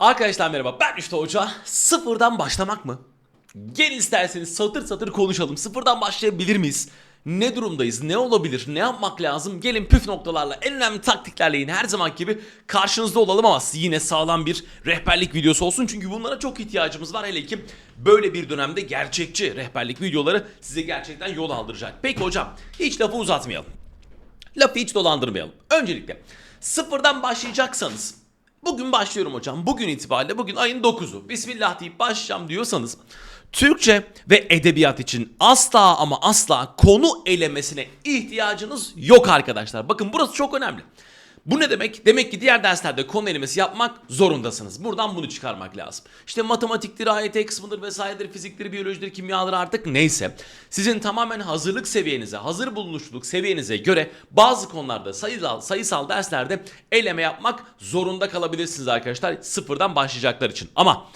Arkadaşlar merhaba ben Üçte Hoca. Sıfırdan başlamak mı? Gelin isterseniz satır satır konuşalım. Sıfırdan başlayabilir miyiz? Ne durumdayız? Ne olabilir? Ne yapmak lazım? Gelin püf noktalarla en önemli taktiklerle yine her zaman gibi karşınızda olalım ama yine sağlam bir rehberlik videosu olsun. Çünkü bunlara çok ihtiyacımız var. Hele ki böyle bir dönemde gerçekçi rehberlik videoları size gerçekten yol aldıracak. Peki hocam hiç lafı uzatmayalım. Lafı hiç dolandırmayalım. Öncelikle sıfırdan başlayacaksanız bugün başlıyorum hocam. Bugün itibariyle bugün ayın 9'u. Bismillah deyip başlayacağım diyorsanız Türkçe ve edebiyat için asla ama asla konu elemesine ihtiyacınız yok arkadaşlar. Bakın burası çok önemli. Bu ne demek? Demek ki diğer derslerde konu elemesi yapmak zorundasınız. Buradan bunu çıkarmak lazım. İşte matematiktir, AYT kısmıdır vesairedir, fiziktir, biyolojidir, kimyadır artık neyse. Sizin tamamen hazırlık seviyenize, hazır bulunuşluluk seviyenize göre bazı konularda sayısal, sayısal derslerde eleme yapmak zorunda kalabilirsiniz arkadaşlar. Sıfırdan başlayacaklar için. Ama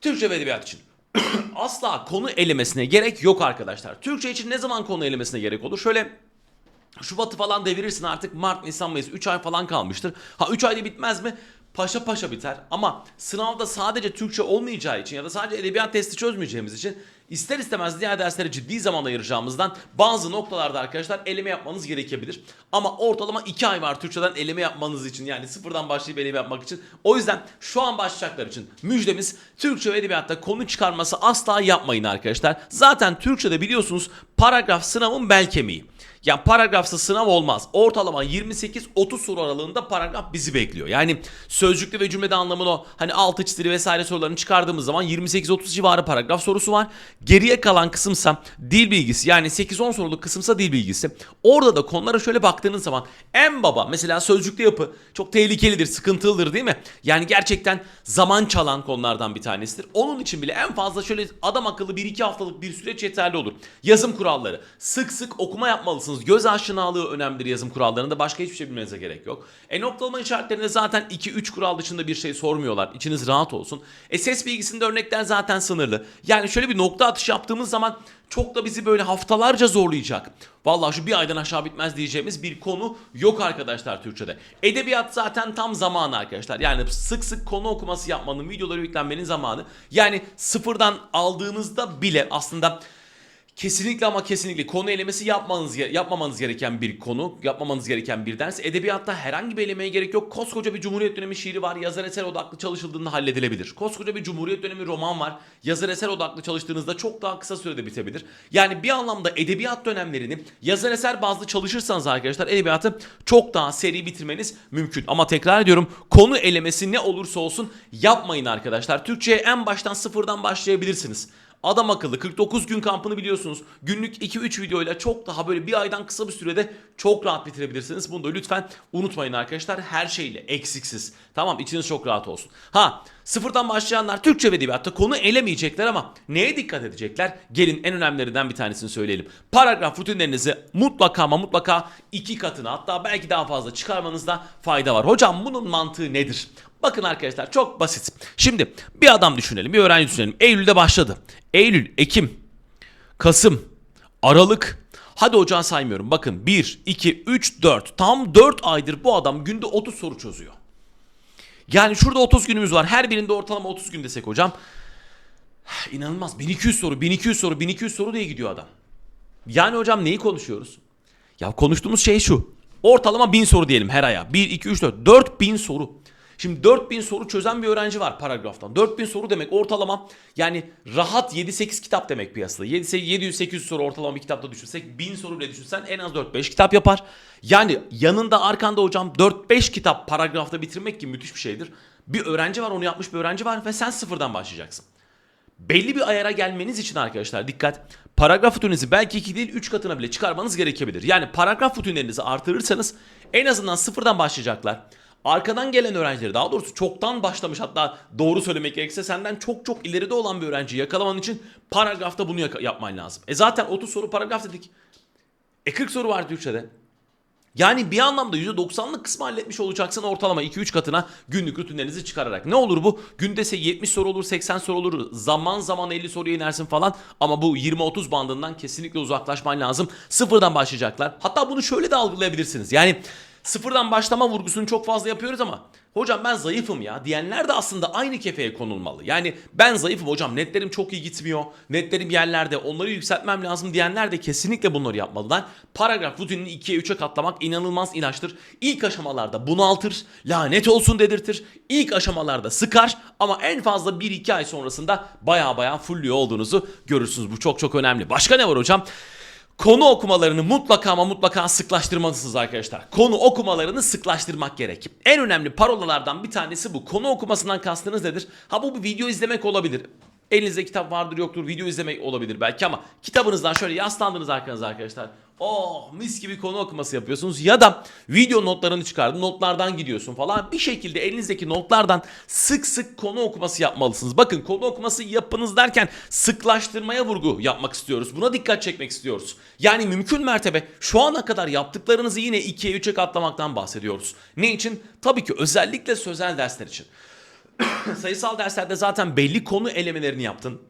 Türkçe ve edebiyat için asla konu elemesine gerek yok arkadaşlar. Türkçe için ne zaman konu elemesine gerek olur? Şöyle Şubat'ı falan devirirsin artık Mart, Nisan, Mayıs 3 ay falan kalmıştır. Ha 3 ayda bitmez mi? Paşa paşa biter ama sınavda sadece Türkçe olmayacağı için ya da sadece edebiyat testi çözmeyeceğimiz için ister istemez diğer derslere ciddi zaman ayıracağımızdan bazı noktalarda arkadaşlar eleme yapmanız gerekebilir. Ama ortalama 2 ay var Türkçeden eleme yapmanız için yani sıfırdan başlayıp eleme yapmak için. O yüzden şu an başlayacaklar için müjdemiz Türkçe ve edebiyatta konu çıkarması asla yapmayın arkadaşlar. Zaten Türkçe'de biliyorsunuz paragraf sınavın bel kemiği. Yani paragrafsız sınav olmaz. Ortalama 28-30 soru aralığında paragraf bizi bekliyor. Yani sözcükte ve cümlede anlamını o hani altı çizili vesaire sorularını çıkardığımız zaman 28-30 civarı paragraf sorusu var. Geriye kalan kısımsa dil bilgisi yani 8-10 soruluk kısımsa dil bilgisi. Orada da konulara şöyle baktığınız zaman en baba mesela sözcükte yapı çok tehlikelidir, sıkıntılıdır değil mi? Yani gerçekten zaman çalan konulardan bir tanesidir. Onun için bile en fazla şöyle adam akıllı 1-2 haftalık bir süreç yeterli olur. Yazım kuralları. Sık sık okuma yapmalısınız. Göz aşinalığı önemlidir yazım kurallarında. Başka hiçbir şey bilmenize gerek yok. E noktalama işaretlerinde zaten 2-3 kural dışında bir şey sormuyorlar. İçiniz rahat olsun. E ses bilgisinde örnekler zaten sınırlı. Yani şöyle bir nokta atış yaptığımız zaman çok da bizi böyle haftalarca zorlayacak. Vallahi şu bir aydan aşağı bitmez diyeceğimiz bir konu yok arkadaşlar Türkçe'de. Edebiyat zaten tam zamanı arkadaşlar. Yani sık sık konu okuması yapmanın, videoları yüklenmenin zamanı. Yani sıfırdan aldığınızda bile aslında Kesinlikle ama kesinlikle konu elemesi yapmanız yapmamanız gereken bir konu, yapmamanız gereken bir ders. Edebiyatta herhangi bir elemeye gerek yok. Koskoca bir Cumhuriyet dönemi şiiri var. Yazar eser odaklı çalışıldığında halledilebilir. Koskoca bir Cumhuriyet dönemi roman var. Yazar eser odaklı çalıştığınızda çok daha kısa sürede bitebilir. Yani bir anlamda edebiyat dönemlerini yazar eser bazlı çalışırsanız arkadaşlar edebiyatı çok daha seri bitirmeniz mümkün. Ama tekrar ediyorum konu elemesi ne olursa olsun yapmayın arkadaşlar. Türkçe'ye en baştan sıfırdan başlayabilirsiniz. Adam akıllı 49 gün kampını biliyorsunuz. Günlük 2-3 videoyla çok daha böyle bir aydan kısa bir sürede çok rahat bitirebilirsiniz. Bunu da lütfen unutmayın arkadaşlar. Her şeyle eksiksiz. Tamam içiniz çok rahat olsun. Ha sıfırdan başlayanlar Türkçe ve edebiyatta konu elemeyecekler ama neye dikkat edecekler? Gelin en önemlilerinden bir tanesini söyleyelim. Paragraf rutinlerinizi mutlaka ama mutlaka iki katına hatta belki daha fazla çıkarmanızda fayda var. Hocam bunun mantığı nedir? Bakın arkadaşlar çok basit. Şimdi bir adam düşünelim, bir öğrenci düşünelim. Eylül'de başladı. Eylül, Ekim, Kasım, Aralık. Hadi ocağı saymıyorum. Bakın 1, 2, 3, 4. Tam 4 aydır bu adam günde 30 soru çözüyor. Yani şurada 30 günümüz var. Her birinde ortalama 30 gün desek hocam. İnanılmaz. 1200 soru, 1200 soru, 1200 soru diye gidiyor adam. Yani hocam neyi konuşuyoruz? Ya konuştuğumuz şey şu. Ortalama 1000 soru diyelim her aya. 1, 2, 3, 4. 4000 soru. Şimdi 4000 soru çözen bir öğrenci var paragraftan. 4000 soru demek ortalama yani rahat 7-8 kitap demek piyasada. 700-800 soru ortalama bir kitapta düşünsek 1000 soru bile düşünsen en az 4-5 kitap yapar. Yani yanında arkanda hocam 4-5 kitap paragrafta bitirmek ki müthiş bir şeydir. Bir öğrenci var onu yapmış bir öğrenci var ve sen sıfırdan başlayacaksın. Belli bir ayara gelmeniz için arkadaşlar dikkat. Paragraf rutininizi belki 2 değil 3 katına bile çıkarmanız gerekebilir. Yani paragraf rutinlerinizi artırırsanız en azından sıfırdan başlayacaklar. Arkadan gelen öğrencileri daha doğrusu çoktan başlamış hatta doğru söylemek gerekirse senden çok çok ileride olan bir öğrenciyi yakalaman için paragrafta bunu yapman lazım. E zaten 30 soru paragraf dedik. E 40 soru var Türkçe'de. Yani bir anlamda %90'lık kısmı halletmiş olacaksın ortalama 2-3 katına günlük rutinlerinizi çıkararak. Ne olur bu? Günde ise 70 soru olur, 80 soru olur. Zaman zaman 50 soruya inersin falan. Ama bu 20-30 bandından kesinlikle uzaklaşman lazım. Sıfırdan başlayacaklar. Hatta bunu şöyle de algılayabilirsiniz. Yani sıfırdan başlama vurgusunu çok fazla yapıyoruz ama hocam ben zayıfım ya diyenler de aslında aynı kefeye konulmalı. Yani ben zayıfım hocam netlerim çok iyi gitmiyor. Netlerim yerlerde onları yükseltmem lazım diyenler de kesinlikle bunları yapmalılar. Paragraf rutinini 2'ye 3'e katlamak inanılmaz ilaçtır. İlk aşamalarda bunaltır, lanet olsun dedirtir. İlk aşamalarda sıkar ama en fazla 1-2 ay sonrasında baya baya fullüyor olduğunuzu görürsünüz. Bu çok çok önemli. Başka ne var hocam? Konu okumalarını mutlaka ama mutlaka sıklaştırmalısınız arkadaşlar. Konu okumalarını sıklaştırmak gerek. En önemli parolalardan bir tanesi bu. Konu okumasından kastınız nedir? Ha bu bir video izlemek olabilir. Elinizde kitap vardır yoktur video izlemek olabilir belki ama kitabınızdan şöyle yaslandınız arkanıza arkadaşlar. Oh mis gibi konu okuması yapıyorsunuz ya da video notlarını çıkardın notlardan gidiyorsun falan bir şekilde elinizdeki notlardan sık sık konu okuması yapmalısınız. Bakın konu okuması yapınız derken sıklaştırmaya vurgu yapmak istiyoruz. Buna dikkat çekmek istiyoruz. Yani mümkün mertebe şu ana kadar yaptıklarınızı yine 2'ye 3'e katlamaktan bahsediyoruz. Ne için? Tabii ki özellikle sözel dersler için. Sayısal derslerde zaten belli konu elemelerini yaptın.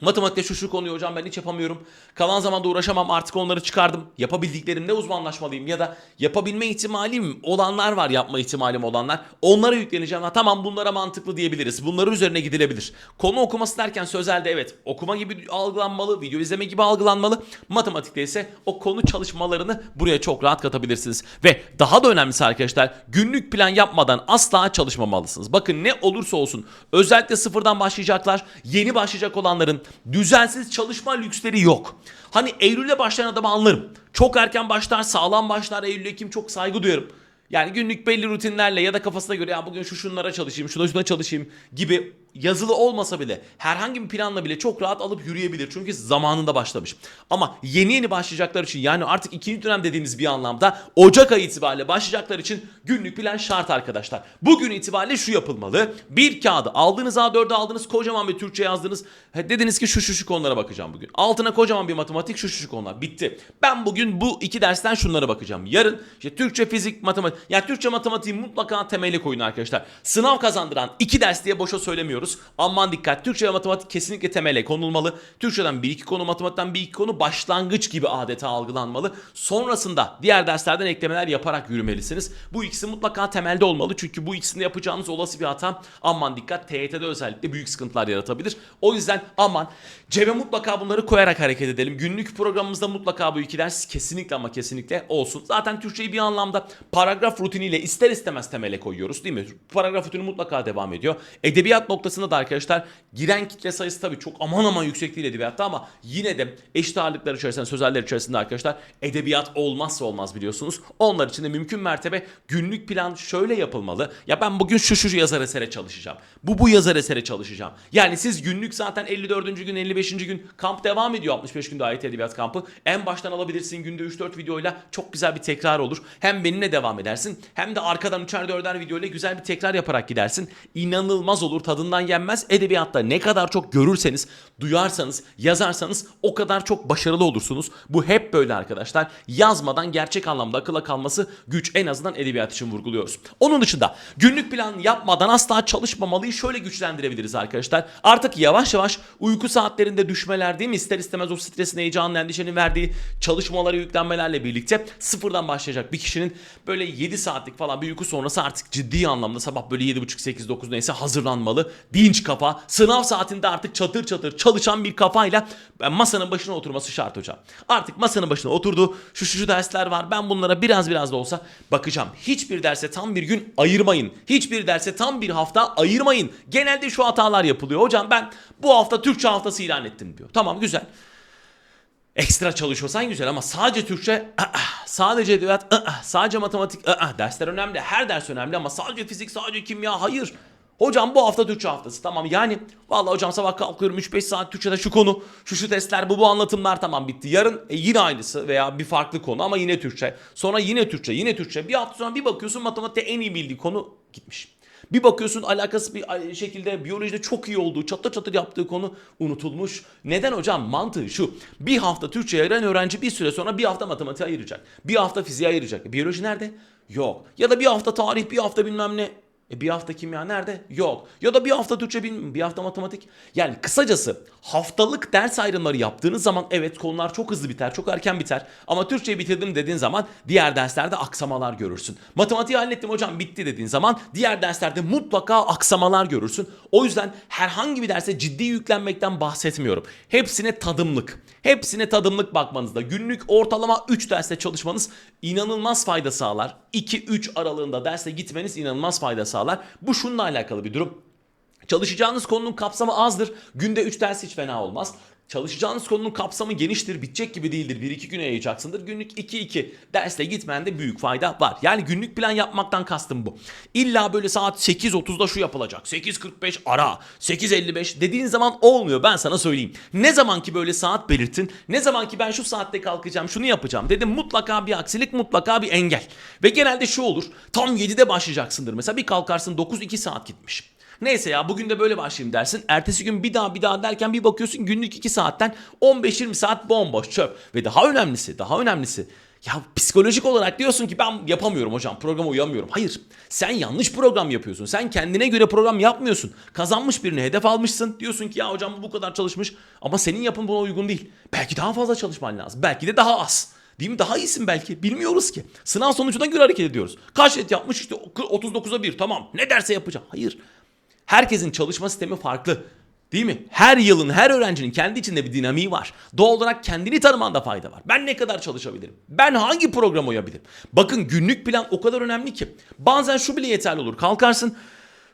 Matematikte şu şu konuyu hocam ben hiç yapamıyorum. Kalan zamanda uğraşamam artık onları çıkardım. Yapabildiklerimde uzmanlaşmalıyım ya da yapabilme ihtimalim olanlar var yapma ihtimalim olanlar. Onlara yükleneceğim. Ha, tamam bunlara mantıklı diyebiliriz. Bunların üzerine gidilebilir. Konu okuması derken sözelde evet okuma gibi algılanmalı, video izleme gibi algılanmalı. Matematikte ise o konu çalışmalarını buraya çok rahat katabilirsiniz. Ve daha da önemlisi arkadaşlar günlük plan yapmadan asla çalışmamalısınız. Bakın ne olursa olsun özellikle sıfırdan başlayacaklar, yeni başlayacak olanların düzensiz çalışma lüksleri yok. Hani Eylül'e başlayan adamı anlarım. Çok erken başlar, sağlam başlar Eylül Ekim çok saygı duyarım. Yani günlük belli rutinlerle ya da kafasına göre ya bugün şu şunlara çalışayım, şuna şuna çalışayım gibi yazılı olmasa bile herhangi bir planla bile çok rahat alıp yürüyebilir. Çünkü zamanında başlamış. Ama yeni yeni başlayacaklar için yani artık ikinci dönem dediğimiz bir anlamda Ocak ayı itibariyle başlayacaklar için günlük plan şart arkadaşlar. Bugün itibariyle şu yapılmalı. Bir kağıdı aldınız A4'e aldınız kocaman bir Türkçe yazdınız. Dediniz ki şu şu şu konulara bakacağım bugün. Altına kocaman bir matematik şu şu şu konular. Bitti. Ben bugün bu iki dersten şunlara bakacağım. Yarın işte Türkçe, fizik, matematik. Ya Türkçe matematiği mutlaka temeli koyun arkadaşlar. Sınav kazandıran iki ders diye boşa söylemiyoruz. Aman dikkat. Türkçe ve matematik kesinlikle temele konulmalı. Türkçeden bir iki konu, matematikten bir iki konu başlangıç gibi adeta algılanmalı. Sonrasında diğer derslerden eklemeler yaparak yürümelisiniz. Bu ikisi mutlaka temelde olmalı. Çünkü bu ikisinde yapacağınız olası bir hata aman dikkat TYT'de özellikle büyük sıkıntılar yaratabilir. O yüzden aman cebe mutlaka bunları koyarak hareket edelim. Günlük programımızda mutlaka bu iki ders kesinlikle ama kesinlikle olsun. Zaten Türkçeyi bir anlamda paragraf rutiniyle ister istemez temele koyuyoruz değil mi? Paragraf rutini mutlaka devam ediyor. Edebiyat noktasında da arkadaşlar giren kitle sayısı tabii çok aman aman yüksek değil edebiyatta ama yine de eşit ağırlıklar içerisinde, sözeller içerisinde arkadaşlar edebiyat olmazsa olmaz biliyorsunuz. Onlar için de mümkün mertebe günlük plan şöyle yapılmalı. Ya ben bugün şu şu yazar esere çalışacağım. Bu bu yazar esere çalışacağım. Yani siz günlük zaten 54. gün 55. gün kamp devam ediyor 65 günde ait edebiyat kampı. En baştan alabilirsin günde 3-4 videoyla çok güzel bir tekrar olur. Hem benimle devam edersin hem de arkadan 3'er 4'er videoyla güzel bir tekrar yaparak gidersin. İnanılmaz olur tadından yenmez. Edebiyatta ne kadar çok görürseniz, duyarsanız, yazarsanız o kadar çok başarılı olursunuz. Bu hep böyle arkadaşlar. Yazmadan gerçek anlamda akıla kalması güç en azından edebiyat için vurguluyoruz. Onun dışında günlük plan yapmadan asla çalışmamalıyı şöyle güçlendirebiliriz arkadaşlar. Artık yavaş yavaş uyku saatlerinde düşmeler değil mi? İster istemez o stresin, heyecanın, endişenin verdiği çalışmalara yüklenmelerle birlikte sıfırdan başlayacak bir kişinin böyle 7 saatlik falan bir uyku sonrası artık ciddi anlamda sabah böyle 7.30-8-9 neyse hazırlanmalı. Dinç kafa, sınav saatinde artık çatır çatır çalışan bir kafayla masanın başına oturması şart hocam. Artık masanın başına oturdu. Şu şu şu dersler var. Ben bunlara biraz biraz da olsa bakacağım. Hiçbir derse tam bir gün ayırmayın. Hiçbir derse tam bir hafta ayırmayın. Genelde şu hatalar yapılıyor. Hocam ben bu hafta Türkçe haftası ilan ettim diyor. Tamam güzel. Ekstra çalışıyorsan güzel ama sadece Türkçe, sadece edebiyat, sadece matematik, ı-ı. dersler önemli. Her ders önemli ama sadece fizik, sadece kimya hayır. Hocam bu hafta Türkçe haftası tamam yani vallahi hocam sabah kalkıyorum 3-5 saat Türkçe'de şu konu şu şu testler bu bu anlatımlar tamam bitti. Yarın e, yine aynısı veya bir farklı konu ama yine Türkçe. Sonra yine Türkçe yine Türkçe bir hafta sonra bir bakıyorsun matematikte en iyi bildiği konu gitmiş. Bir bakıyorsun alakası bir şekilde biyolojide çok iyi olduğu çatır çatır yaptığı konu unutulmuş. Neden hocam? Mantığı şu. Bir hafta Türkçe ayıran öğrenci bir süre sonra bir hafta matematiğe ayıracak. Bir hafta fiziğe ayıracak. Biyoloji nerede? Yok. Ya da bir hafta tarih bir hafta bilmem ne. E bir hafta kimya nerede? Yok. Ya da bir hafta Türkçe bilmiyorum. Bir hafta matematik. Yani kısacası haftalık ders ayrımları yaptığınız zaman evet konular çok hızlı biter, çok erken biter. Ama Türkçeyi bitirdim dediğin zaman diğer derslerde aksamalar görürsün. Matematiği hallettim hocam bitti dediğin zaman diğer derslerde mutlaka aksamalar görürsün. O yüzden herhangi bir derse ciddi yüklenmekten bahsetmiyorum. Hepsine tadımlık. Hepsine tadımlık bakmanızda günlük ortalama 3 derste çalışmanız inanılmaz fayda sağlar. 2-3 aralığında derse gitmeniz inanılmaz fayda sağlar. Bu şununla alakalı bir durum. Çalışacağınız konunun kapsamı azdır. Günde 3 ders hiç fena olmaz. Çalışacağınız konunun kapsamı geniştir, bitecek gibi değildir. 1-2 güne yayacaksındır. Günlük 2-2 dersle gitmende büyük fayda var. Yani günlük plan yapmaktan kastım bu. İlla böyle saat 8.30'da şu yapılacak. 8.45 ara, 8.55 dediğin zaman olmuyor ben sana söyleyeyim. Ne zaman ki böyle saat belirtin, ne zaman ki ben şu saatte kalkacağım, şunu yapacağım dedim mutlaka bir aksilik, mutlaka bir engel. Ve genelde şu olur. Tam 7'de başlayacaksındır. Mesela bir kalkarsın 9-2 saat gitmiş. Neyse ya bugün de böyle başlayayım dersin. Ertesi gün bir daha bir daha derken bir bakıyorsun günlük 2 saatten 15-20 saat bomboş çöp. Ve daha önemlisi daha önemlisi ya psikolojik olarak diyorsun ki ben yapamıyorum hocam programa uyamıyorum. Hayır sen yanlış program yapıyorsun. Sen kendine göre program yapmıyorsun. Kazanmış birini hedef almışsın. Diyorsun ki ya hocam bu kadar çalışmış ama senin yapın buna uygun değil. Belki daha fazla çalışman lazım. Belki de daha az. Değil mi? Daha iyisin belki. Bilmiyoruz ki. Sınav sonucuna göre hareket ediyoruz. Kaç net yapmış işte 39'a 1 tamam. Ne derse yapacağım. Hayır. Herkesin çalışma sistemi farklı. Değil mi? Her yılın, her öğrencinin kendi içinde bir dinamiği var. Doğal olarak kendini tanımanda fayda var. Ben ne kadar çalışabilirim? Ben hangi program uyabilirim? Bakın günlük plan o kadar önemli ki. Bazen şu bile yeterli olur. Kalkarsın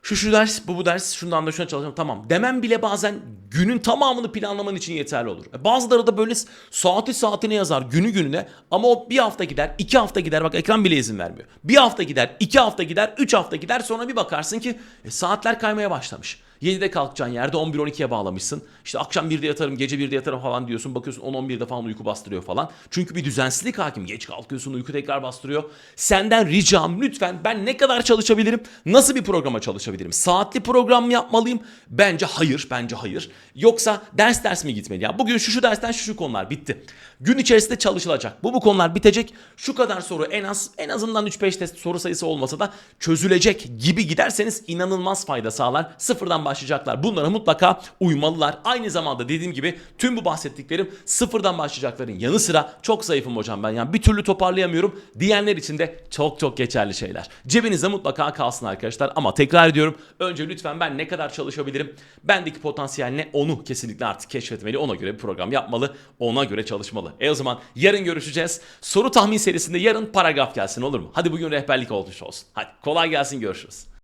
şu şu ders, bu bu ders, şundan da şuna çalışacağım. Tamam. Demem bile bazen günün tamamını planlaman için yeterli olur. E, Bazıları da böyle saati saatine yazar, günü gününe. Ama o bir hafta gider, iki hafta gider. Bak ekran bile izin vermiyor. Bir hafta gider, iki hafta gider, üç hafta gider. Sonra bir bakarsın ki e, saatler kaymaya başlamış. 7'de kalkacağın yerde 11-12'ye bağlamışsın. İşte akşam 1'de yatarım, gece 1'de yatarım falan diyorsun. Bakıyorsun 10-11'de falan uyku bastırıyor falan. Çünkü bir düzensizlik hakim. Geç kalkıyorsun, uyku tekrar bastırıyor. Senden ricam lütfen ben ne kadar çalışabilirim? Nasıl bir programa çalışabilirim? Saatli program mı yapmalıyım? Bence hayır, bence hayır. Yoksa ders ders mi gitmeli? Ya bugün şu şu dersten şu şu konular bitti. Gün içerisinde çalışılacak. Bu bu konular bitecek. Şu kadar soru en az en azından 3-5 test soru sayısı olmasa da çözülecek gibi giderseniz inanılmaz fayda sağlar. Sıfırdan başlayacaklar. Bunlara mutlaka uymalılar. Aynı zamanda dediğim gibi tüm bu bahsettiklerim sıfırdan başlayacakların yanı sıra çok zayıfım hocam ben. Yani bir türlü toparlayamıyorum diyenler için de çok çok geçerli şeyler. Cebinizde mutlaka kalsın arkadaşlar ama tekrar ediyorum. Önce lütfen ben ne kadar çalışabilirim? Bendeki potansiyel ne? Onu kesinlikle artık keşfetmeli. Ona göre bir program yapmalı. Ona göre çalışmalı. E o zaman yarın görüşeceğiz. Soru tahmin serisinde yarın paragraf gelsin olur mu? Hadi bugün rehberlik olmuş olsun. Hadi kolay gelsin görüşürüz.